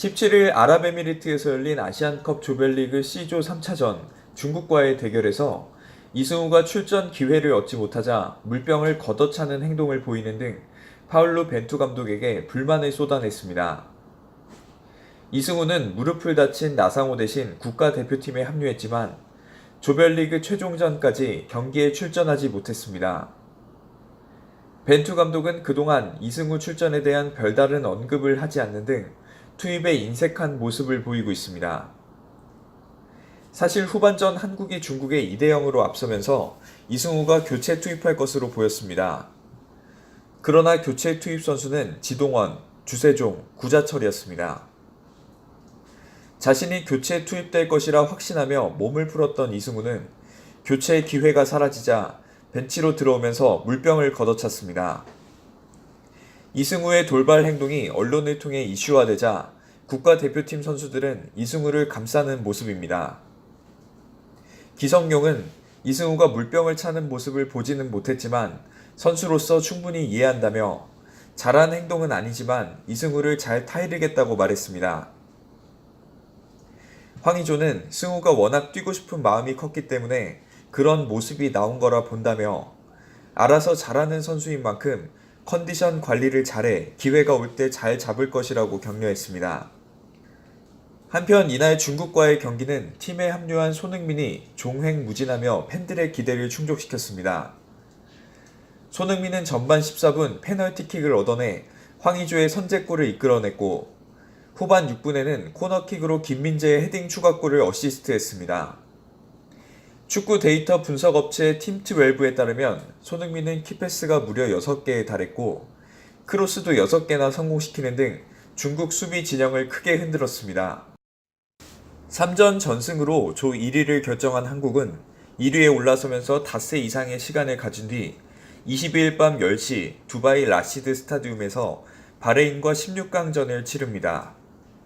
17일 아랍에미리트에서 열린 아시안컵 조별리그 C조 3차전 중국과의 대결에서 이승우가 출전 기회를 얻지 못하자 물병을 걷어차는 행동을 보이는 등 파울루 벤투 감독에게 불만을 쏟아냈습니다. 이승우는 무릎을 다친 나상호 대신 국가대표팀에 합류했지만 조별리그 최종전까지 경기에 출전하지 못했습니다. 벤투 감독은 그동안 이승우 출전에 대한 별다른 언급을 하지 않는 등 투입에 인색한 모습을 보이고 있습니다. 사실 후반전 한국이 중국에 2대 0으로 앞서면서 이승우가 교체 투입할 것으로 보였습니다. 그러나 교체 투입 선수는 지동원, 주세종, 구자철이었습니다. 자신이 교체 투입될 것이라 확신하며 몸을 풀었던 이승우는 교체 기회가 사라지자 벤치로 들어오면서 물병을 걷어찼습니다. 이승우의 돌발 행동이 언론을 통해 이슈화되자 국가대표팀 선수들은 이승우를 감싸는 모습입니다. 기성용은 이승우가 물병을 차는 모습을 보지는 못했지만 선수로서 충분히 이해한다며 잘한 행동은 아니지만 이승우를 잘 타이르겠다고 말했습니다. 황의조는 승우가 워낙 뛰고 싶은 마음이 컸기 때문에 그런 모습이 나온 거라 본다며 알아서 잘하는 선수인 만큼 컨디션 관리를 잘해 기회가 올 때 잘 잡을 것이라고 격려했습니다. 한편 이날 중국과의 경기는 팀에 합류한 손흥민이 종횡무진하며 팬들의 기대를 충족시켰습니다. 손흥민은 전반 14분 페널티킥을 얻어내 황의조의 선제골을 이끌어냈고 후반 6분에는 코너킥으로 김민재의 헤딩 추가골을 어시스트했습니다. 축구 데이터 분석 업체 팀트웰브에 따르면 손흥민은 키패스가 무려 6개에 달했고 크로스도 6개나 성공시키는 등 중국 수비 진영을 크게 흔들었습니다. 3전 전승으로 조 1위를 결정한 한국은 1위에 올라서면서 닷새 이상의 시간을 가진 뒤 22일 밤 10시 두바이 라시드 스타디움에서 바레인과 16강전을 치릅니다.